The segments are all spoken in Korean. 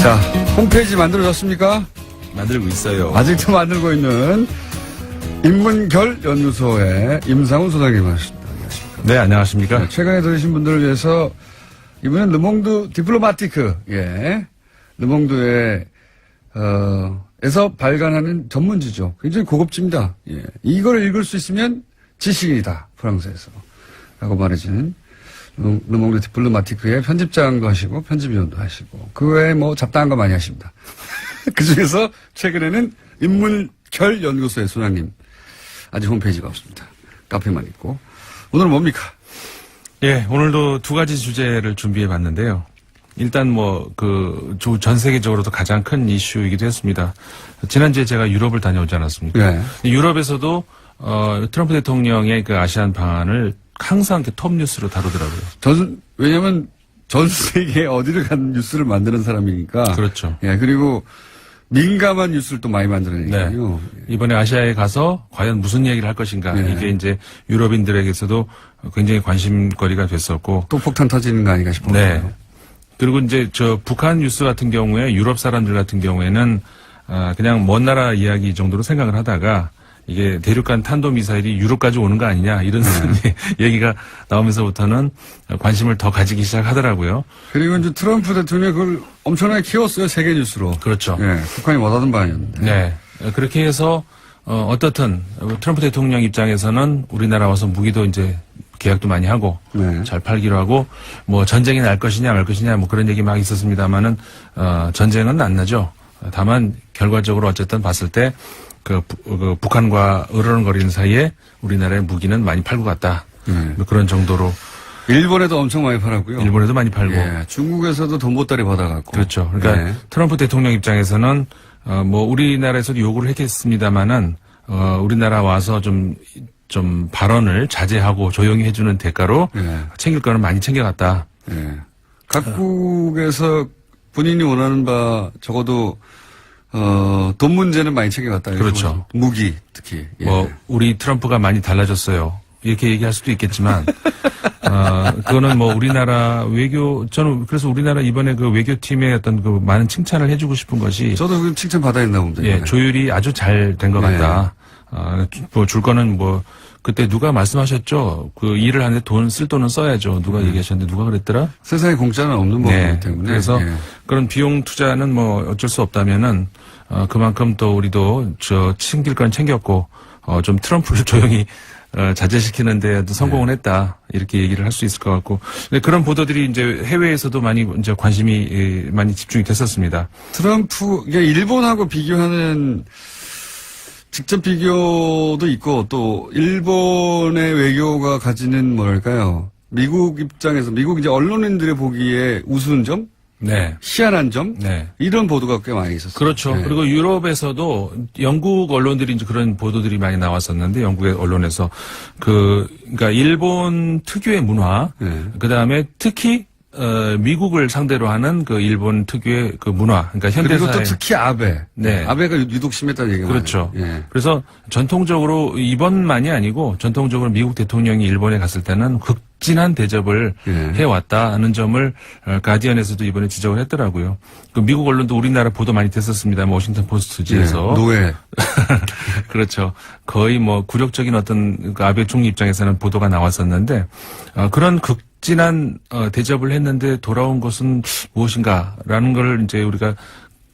자, 홈페이지 만들어졌습니까? 만들고 있어요. 아직도 만들고 있는 인문결 연구소의 임상훈 소장님 하십니다. 네, 안녕하십니까? 네, 최근에 들으신 분들을 위해서 이번엔 르몽드 디플로마티크, 예. 르몽드의, 어, 에서 발간하는 전문지죠. 굉장히 고급집니다. 예. 이걸 읽을 수 있으면 지식인이다. 프랑스에서. 라고 말해지는 르- 르몽드 디플로마티크의 편집장도 하시고 편집위원도 하시고 그 외에 뭐 잡다한 거 많이 하십니다. 그 중에서 최근에는 인문결 연구소의 소장님 아직 홈페이지가 없습니다. 카페만 있고 오늘은 뭡니까? 예, 오늘도 두 가지 주제를 준비해 봤는데요. 일단 뭐, 그, 조- 전 세계적으로도 가장 큰 이슈이기도 했습니다. 지난주에 제가 유럽을 다녀오지 않았습니까? 예. 유럽에서도, 어, 트럼프 대통령의 그 아시안 방안을 항상 이렇게 톱 뉴스로 다루더라고요. 전 왜냐면 전 세계 어디를 간 뉴스를 만드는 사람이니까. 그렇죠. 예 그리고 민감한 뉴스를 또 많이 만들어내니까요. 이번에 아시아에 가서 과연 무슨 얘기를 할 것인가. 네. 이게 이제 유럽인들에게서도 굉장히 관심거리가 됐었고. 또 폭탄 터지는 거 아닌가 싶어요. 네. 그리고 이제 저 북한 뉴스 같은 경우에 유럽 사람들 같은 경우에는 아, 그냥 먼 나라 이야기 정도로 생각을 하다가 이게 대륙간 탄도 미사일이 유럽까지 오는 거 아니냐 이런 네. 얘기가 나오면서부터는 관심을 더 가지기 시작하더라고요. 그리고 이제 트럼프 대통령이 그걸 엄청나게 키웠어요 세계 뉴스로. 그렇죠. 예, 북한이 원하던 바였는데. 네. 그렇게 해서 어, 어떻든 트럼프 대통령 입장에서는 우리나라 와서 무기도 이제 계약도 많이 하고 네. 잘 팔기로 하고 뭐 전쟁이 날 것이냐 말 것이냐 뭐 그런 얘기 막 있었습니다만은 어, 전쟁은 안 나죠. 다만 결과적으로 어쨌든 봤을 때 그 북한과 으르렁거리는 사이에 우리나라의 무기는 많이 팔고 갔다. 네. 뭐 그런 정도로 일본에도 엄청 많이 팔았고요. 일본에도 많이 팔고 예, 중국에서도 돈 보따리 받아갖고. 그렇죠. 그러니까 네. 트럼프 대통령 입장에서는 어, 뭐 우리나라에서도 요구를 했겠습니다만은 어, 우리나라 와서 좀좀 발언을 자제하고 조용히 해주는 대가로 예. 챙길 거는 많이 챙겨갔다. 예. 각국에서 본인이 원하는 바 적어도 어, 돈 문제는 많이 챙겨갔다. 그렇죠. 무기 특히. 예. 뭐 우리 트럼프가 많이 달라졌어요. 이렇게 얘기할 수도 있겠지만 어, 그거는 뭐 우리나라 외교 저는 그래서 우리나라 이번에 그 외교팀의 어떤 그 많은 칭찬을 해주고 싶은 것이 저도 그 칭찬 받아야 된다고 봅니다. 예. 조율이 아주 잘 된것 네. 같다. 아, 뭐줄 거는 뭐 그때 누가 말씀하셨죠? 그 일을 하는데 돈 쓸 돈은 써야죠. 누가 얘기하셨는데 누가 그랬더라? 세상에 공짜는 없는 네. 법이기 때문에. 그래서 예. 그런 비용 투자는 뭐 어쩔 수 없다면은 어, 그만큼 또 우리도 저 챙길 건 챙겼고 어, 좀 트럼프를 조용히 어, 자제시키는데 성공을 네. 했다 이렇게 얘기를 할 수 있을 것 같고 근데 그런 보도들이 이제 해외에서도 많이 이제 관심이 예, 많이 집중이 됐었습니다. 트럼프, 이게 일본하고 비교하는 직접 비교도 있고 또 일본의 외교가 가지는 뭐랄까요. 미국 입장에서 미국 이제 언론인들의 보기에 우스운 점, 네, 희한한 점 네. 이런 보도가 꽤 많이 있었어요. 그렇죠. 네. 그리고 유럽에서도 영국 언론들이 이제 그런 보도들이 많이 나왔었는데 영국의 언론에서 그 그러니까 일본 특유의 문화, 네. 그 다음에 특히 어, 미국을 상대로 하는 그 일본 특유의 그 문화, 그러니까 그리고 또 특히 아베. 네. 아베가 유독 심했다는 얘기가 그렇죠. 예. 그래서 전통적으로 이번만이 아니고 전통적으로 미국 대통령이 일본에 갔을 때는 극진한 대접을 예. 해왔다는 점을 어, 가디언에서도 이번에 지적을 했더라고요. 그 미국 언론도 우리나라 보도 많이 됐었습니다. 뭐 워싱턴 포스트지에서 예. 노예. 그렇죠. 거의 뭐 굴욕적인 어떤 그 아베 총리 입장에서는 보도가 나왔었는데 어, 그런 극 진한 어, 대접을 했는데 돌아온 것은 무엇인가라는 걸 이제 우리가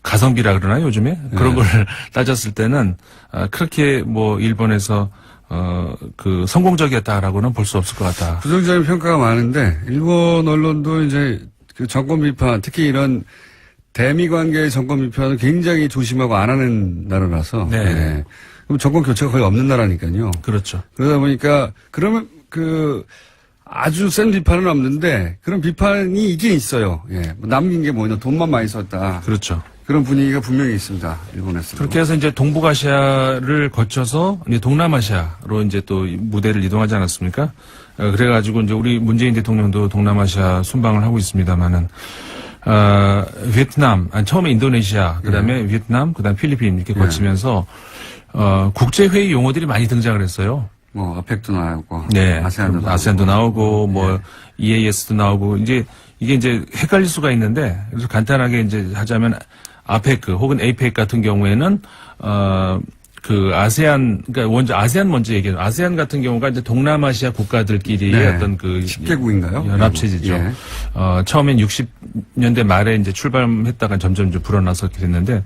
가성비라 그러나요 요즘에 그런 걸 따졌을 때는 아, 그렇게 뭐 일본에서 어 그 성공적이었다라고는 볼 수 없을 것 같다. 부정적인 평가가 많은데 일본 언론도 이제 그 정권 비판 특히 이런 대미 관계의 정권 비판을 굉장히 조심하고 안 하는 나라라서 네. 예. 그럼 정권 교체가 거의 없는 나라니까요. 그렇죠. 그러다 보니까 그러면 그 아주 센 비판은 없는데 그런 비판이 있긴 있어요. 예. 뭐 남긴 게 뭐냐 돈만 많이 썼다. 그렇죠. 그런 분위기가 분명히 있습니다. 일본에서. 그렇게 해서 이제 동북아시아를 거쳐서 이제 동남아시아로 이제 또 무대를 이동하지 않았습니까? 어, 그래가지고 이제 우리 문재인 대통령도 동남아시아 순방을 하고 있습니다만은 어, 베트남, 아니, 처음에 인도네시아, 그 다음에 베트남, 그 다음 필리핀 이렇게 거치면서 어, 국제회의 용어들이 많이 등장을 했어요. 뭐 아펙도 나오고 네. 아세안도 나오고. 아세안도 나오고 뭐 EAS도 나오고 이제 이게 이제 헷갈릴 수가 있는데 그래서 간단하게 이제 하자면 아페크 혹은 에이펙 같은 경우에는 어 그 아세안 그러니까 먼저 아세안 먼저 얘기해요. 아세안 같은 경우가 이제 동남아시아 국가들끼리의 네. 어떤 그 10개국인가요? 연합체제죠. 예. 어, 처음엔 60년대 말에 이제 출발했다가 점점 좀 불어나서게 됐는데,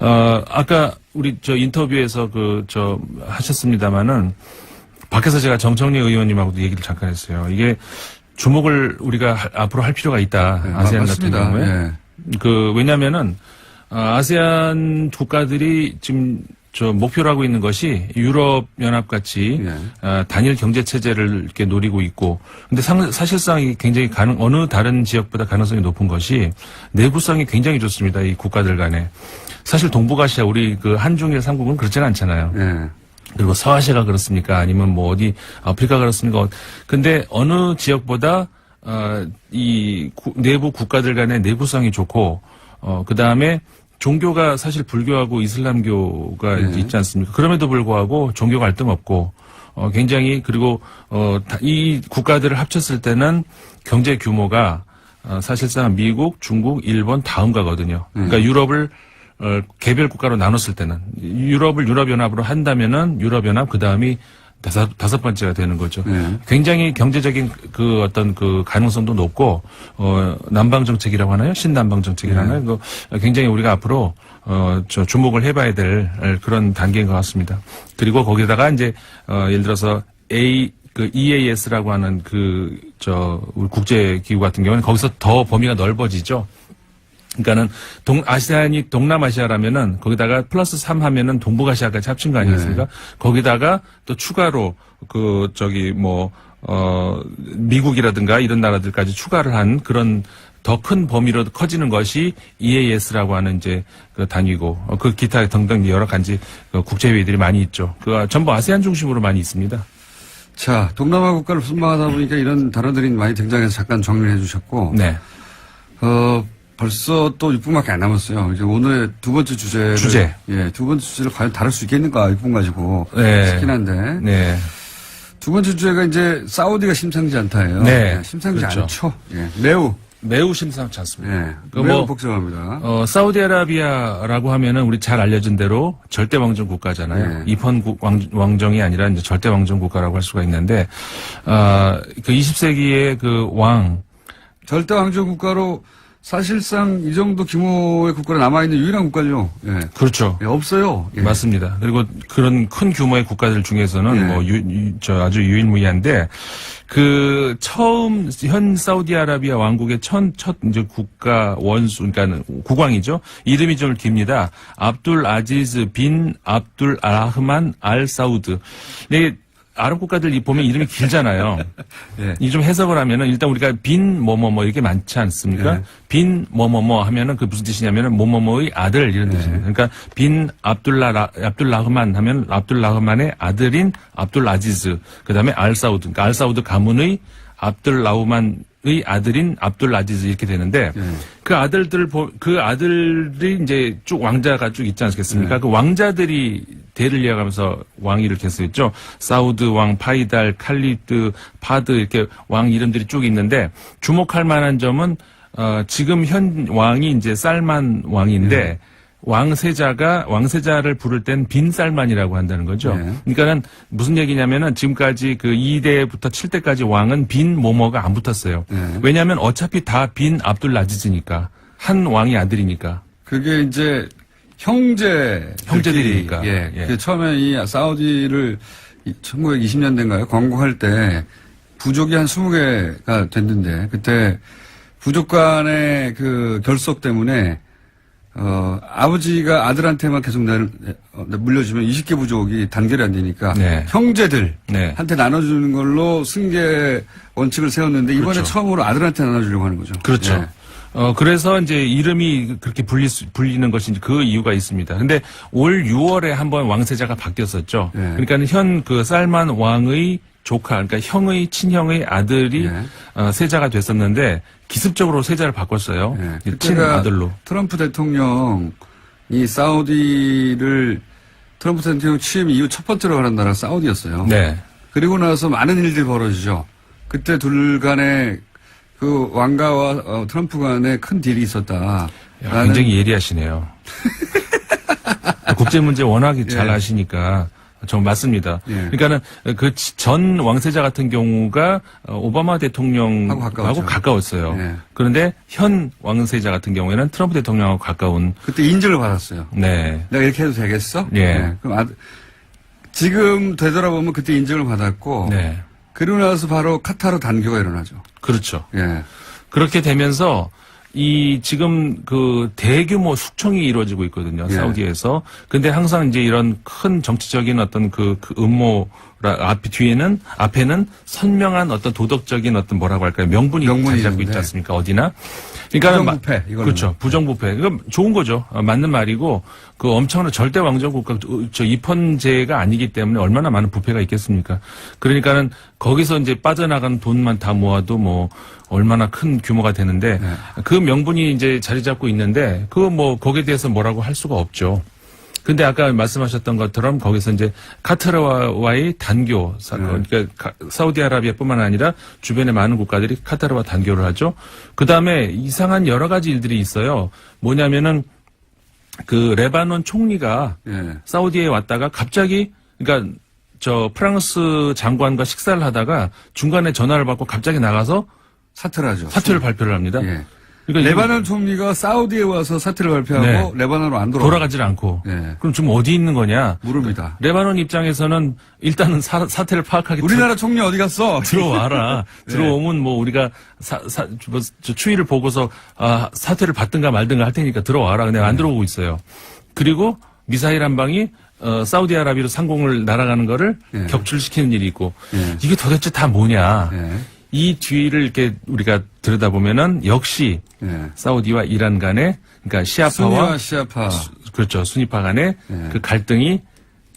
어, 아까 우리 저 인터뷰에서 그, 저, 하셨습니다마는, 밖에서 제가 정청래 의원님하고도 얘기를 잠깐 했어요. 이게 주목을 우리가 하- 앞으로 할 필요가 있다. 네, 아세안 맞습니다. 같은 경우에. 예. 그, 왜냐면은, 어, 아세안 국가들이 지금 저 목표로 하고 있는 것이 유럽 연합 같이 예. 어, 단일 경제 체제를 이렇게 노리고 있고, 근데 상- 사실상 굉장히 가능 어느 다른 지역보다 가능성이 높은 것이 내구성이 굉장히 좋습니다. 이 국가들 간에 사실 동북아시아 우리 그 한중일 삼국은 그렇지는 않잖아요. 예. 그리고 서아시아가 그렇습니까? 아니면 뭐 어디 아프리카 그렇습니까? 근데 어느 지역보다 어이 내부 국가들 간의 내구성이 좋고 어 그 다음에 종교가 사실 불교하고 이슬람교가 네. 있지 않습니까? 그럼에도 불구하고 종교 갈등 없고 어 굉장히 그리고 어 이 국가들을 합쳤을 때는 경제 규모가 어, 사실상 미국, 중국, 일본 다음 가거든요. 그러니까 유럽을 어, 개별 국가로 나눴을 때는 유럽을 유럽연합으로 한다면은 유럽연합 그 다음이 다섯, 다섯 번째가 되는 거죠. 네. 굉장히 경제적인 그 어떤 그 가능성도 높고 어 남방 정책이라고 하나요? 신남방 정책이라고 하나요? 그 굉장히 우리가 앞으로 어저 주목을 해봐야 될 그런 단계인 것 같습니다. 그리고 거기다가 이제 어 예를 들어서 A 그 EAS라고 하는 그 저 우리 국제 기구 같은 경우는 거기서 더 범위가 넓어지죠. 그러니까는 동 아시안이 동남아시아라면은 거기다가 플러스 3 하면은 동북아시아까지 합친 거 아니겠습니까? 거기다가 또 추가로 그 저기 뭐 어 미국이라든가 이런 나라들까지 추가를 한 그런 더 큰 범위로 커지는 것이 EAS라고 하는 이제 그 단위고 어, 그 기타 등등 여러 가지 그 국제 회의들이 많이 있죠. 그 전부 아세안 중심으로 많이 있습니다. 자, 동남아 국가를 순방하다 보니까 이런 단어들이 많이 등장해서 잠깐 정리를 해주셨고, 네. 어, 벌써 또 6분밖에 안 남았어요. 이제 오늘의 두 번째 주제를. 주제. 예, 두 번째 주제를 과연 다룰 수 있겠는가, 6분 가지고. 네. 싶긴 한데. 네. 두 번째 주제가 이제 사우디가 심상치 않다예요. 네. 예, 심상치 그렇죠. 않죠. 예, 매우. 매우 심상치 않습니다. 예, 그 매우 뭐 복잡합니다. 어, 사우디아라비아라고 하면은 우리 잘 알려진 대로 절대 왕정 국가잖아요. 네. 입헌 국- 왕, 왕정이 아니라 이제 절대 왕정 국가라고 할 수가 있는데, 어, 그 20세기의 그 왕, 절대 왕조 국가로 사실상 이 정도 규모의 국가로 남아있는 유일한 국가죠. 예. 그렇죠. 예, 없어요. 예. 맞습니다. 그리고 그런 큰 규모의 국가들 중에서는 네. 뭐 유, 유- 저 아주 유일무이한데 그 처음 현 사우디아라비아 왕국의 첫, 첫 이제 국가 원수 그러니까 국왕이죠. 이름이 좀 깁니다. 압둘 아지즈 빈 압둘 아흐만 알 사우드. 이게 아랍 국가들 이 보면 이름이 길잖아요. 예. 이좀 해석을 하면은 일단 우리가 빈 뭐뭐뭐 이렇게 많지 않습니까? 네. 빈 뭐뭐뭐 하면은 그 무슨 뜻이냐면은 뭐뭐뭐의 아들 이런 네. 뜻입니다. 그러니까 빈 압둘라 라- 압둘라흐만 하면 압둘라흐만의 아들인 압둘 아지즈 그다음에 알사우드 그러니까 알사우드 가문의 압둘라우만 의 아들인 압둘 아지즈 이렇게 되는데 네. 그 아들들 보- 그 아들이 이제 쭉 왕자가 쭉 있지 않겠습니까? 그 왕자들이 대를 이어가면서 왕위를 계속했죠. 사우드 왕, 파이달, 칼리드, 파드 이렇게 왕 이름들이 쭉 있는데 주목할 만한 점은 어, 지금 현 왕이 이제 쌀만 왕인데 왕세자가 왕세자를 부를 땐 빈쌀만이라고 한다는 거죠. 네. 그러니까는 무슨 얘기냐면은 지금까지 그 2대부터 7대까지 왕은 빈 모모가 안 붙었어요. 네. 왜냐하면 어차피 다 빈 압둘 라지즈니까 한 왕이 아들이니까. 그게 이제 형제 형제들이니까. 예. 예. 그 처음에 이 사우디를 1920년대인가요? 건국할 때 부족이 한 20개가 됐는데 그때 부족 간의 그 결속 때문에 어 아버지가 아들한테만 계속 내, 어, 물려주면 20개 부족이 단결이 안 되니까 네. 형제들 네. 한테 나눠주는 걸로 승계 원칙을 세웠는데 이번에 그렇죠. 처음으로 아들한테 나눠주려고 하는 거죠. 그렇죠. 예. 어, 그래서 이제 이름이 그렇게 불리, 수- 불리는 것이 그 이유가 있습니다. 근데 올 6월에 한번 왕세자가 바뀌었었죠. 네. 그러니까 현그 쌀만 왕의 조카, 그러니까 형의 친형의 아들이 네. 어, 세자가 됐었는데 기습적으로 세자를 바꿨어요. 예, 친 그때가 아들로. 트럼프 대통령이 사우디를 트럼프 대통령 취임 이후 첫 번째로 가는 나라가 사우디였어요. 네. 그리고 나서 많은 일들이 벌어지죠. 그때 둘 간에 그 왕가와 어, 트럼프 간에 큰 딜이 있었다. 야, 굉장히 예리하시네요. 국제 문제 워낙 잘 예. 아시니까 정 맞습니다. 예. 그러니까는 그 전 왕세자 같은 경우가 어, 오바마 대통령하고 하고 가까웠죠. 가까웠어요. 예. 그런데 현 왕세자 같은 경우에는 트럼프 대통령하고 가까운 그때 인증을 받았어요. 네. 내가 이렇게 해도 되겠어? 예. 그럼 아, 지금 되돌아보면 그때 인증을 받았고 네. 그리고 나서 바로 카타르 단교가 일어나죠. 그렇죠. 예. 그렇게 되면서 이 지금 그 대규모 숙청이 이루어지고 있거든요. 예. 사우디에서. 근데 항상 이제 이런 큰 정치적인 어떤 그, 그 음모 앞 뒤에는 앞에는 선명한 어떤 도덕적인 어떤 뭐라고 할까요? 명분이 명분이 잡고. 있지 않습니까? 어디나. 그러니까 부정부패, 이거는. 그렇죠. 부정부패. 그럼 좋은 거죠. 어, 맞는 말이고 그 엄청난 절대 왕정 국가 어, 저 입헌제가 아니기 때문에 얼마나 많은 부패가 있겠습니까? 그러니까는 거기서 이제 빠져나간 돈만 다 모아도 뭐 얼마나 큰 규모가 되는데 네. 그 명분이 이제 자리 잡고 있는데 그거 뭐 거기에 대해서 뭐라고 할 수가 없죠. 근데 아까 말씀하셨던 것처럼 거기서 이제 카타르와의 단교 사건, 그러니까 가- 사우디아라비아뿐만 아니라 주변의 많은 국가들이 카타르와 단교를 하죠. 그 다음에 이상한 여러 가지 일들이 있어요. 뭐냐면은 그 레바논 총리가 예. 사우디에 왔다가 갑자기 그러니까 저 프랑스 장관과 식사를 하다가 중간에 전화를 받고 갑자기 나가서 사퇴를 하죠. 사퇴를 발표를 합니다. 예. 그러니까 레바논 총리가 사우디에 와서 사퇴를 발표하고 레바논으로 안 돌아. 돌아가질 않고 예. 그럼 지금 어디 있는 거냐? 물읍니다. 레바논 입장에서는 일단은 사, 사태를 파악하기 우리나라 총리 어디 갔어? 들어와라. 네. 들어오면 뭐 우리가 사, 사, 뭐, 저 추이를 보고서 아, 사퇴를 받든가 말든가 할 테니까 들어와라. 근데 네. 안 들어오고 있어요. 그리고 미사일 한 방이 어, 사우디아라비아로 상공을 날아가는 거를 예. 격출시키는 일이 있고 예. 이게 도대체 다 뭐냐? 예. 이 뒤를 이렇게 우리가 들여다보면은 역시 예. 사우디와 이란 간의 그러니까 시아파와 순위와 시아파. 그렇죠. 순위파 간의 예. 그 갈등이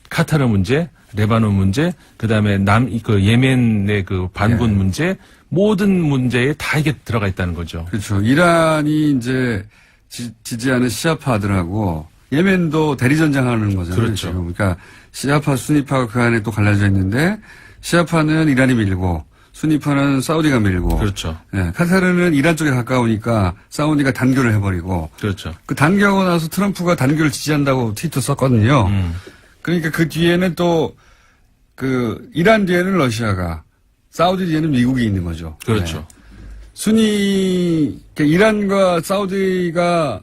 카타르 문제, 레바논 문제, 그 다음에 남, 그 예멘의 그 반군 예. 문제, 모든 문제에 다 이게 들어가 있다는 거죠. 그렇죠. 이란이 이제 지, 지하는 시아파들하고 예멘도 대리전쟁하는 거잖아요. 그렇죠. 지금. 그러니까 시아파, 순위파가 그 안에 또 갈라져 있는데 시아파는 이란이 밀고 순위파는 사우디가 밀고 그렇죠. 예, 카타르는 이란 쪽에 가까우니까 사우디가 단교를 해버리고 그렇죠. 그 단교하고 나서 트럼프가 단교를 지지한다고 트위터 썼거든요. 음. 그러니까 그 뒤에는 또 그 이란 뒤에는 러시아가 사우디 뒤에는 미국이 있는 거죠. 그렇죠. 네. 순위 그러니까 이란과 사우디가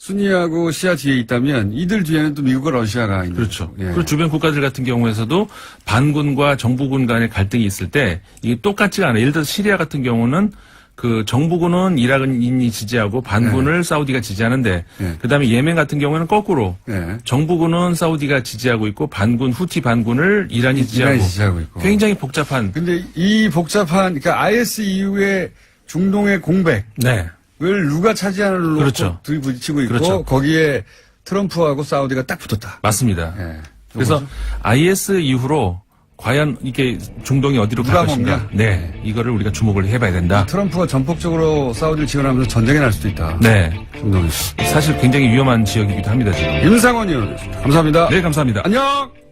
순위하고 시아 뒤에 있다면 이들 뒤에는 또 미국과 러시아가 있는 그렇죠. 예. 그리고 주변 국가들 같은 경우에서도 반군과 정부군 간의 갈등이 있을 때 이게 똑같지가 않아요. 예를 들어서 시리아 같은 경우는 그 정부군은 이란이 지지하고 반군을 사우디가 지지하는데 네. 그다음에 예멘 같은 경우에는 거꾸로 예. 정부군은 사우디가 지지하고 있고 반군 후티 반군을 이란이 지지하고, 이란이 지지하고 있고. 굉장히 복잡한 근데 이 복잡한 그러니까 IS 이후에 중동의 공백 네 을 누가 차지하는 놓고 그렇죠. 들이부딪히고 있고 그렇죠. 거기에 트럼프하고 사우디가 딱 붙었다. 맞습니다. 예. 그래서 IS 이후로 과연 이게 중동이 어디로 갈 것인가? 네, 이거를 우리가 주목을 해봐야 된다. 트럼프가 전폭적으로 사우디를 지원하면서 전쟁이 날 수도 있다. 네, 중동에서. 사실 굉장히 위험한 지역이기도 합니다 지금. 임상원 의원이었습니다. 감사합니다. 네, 감사합니다. 안녕!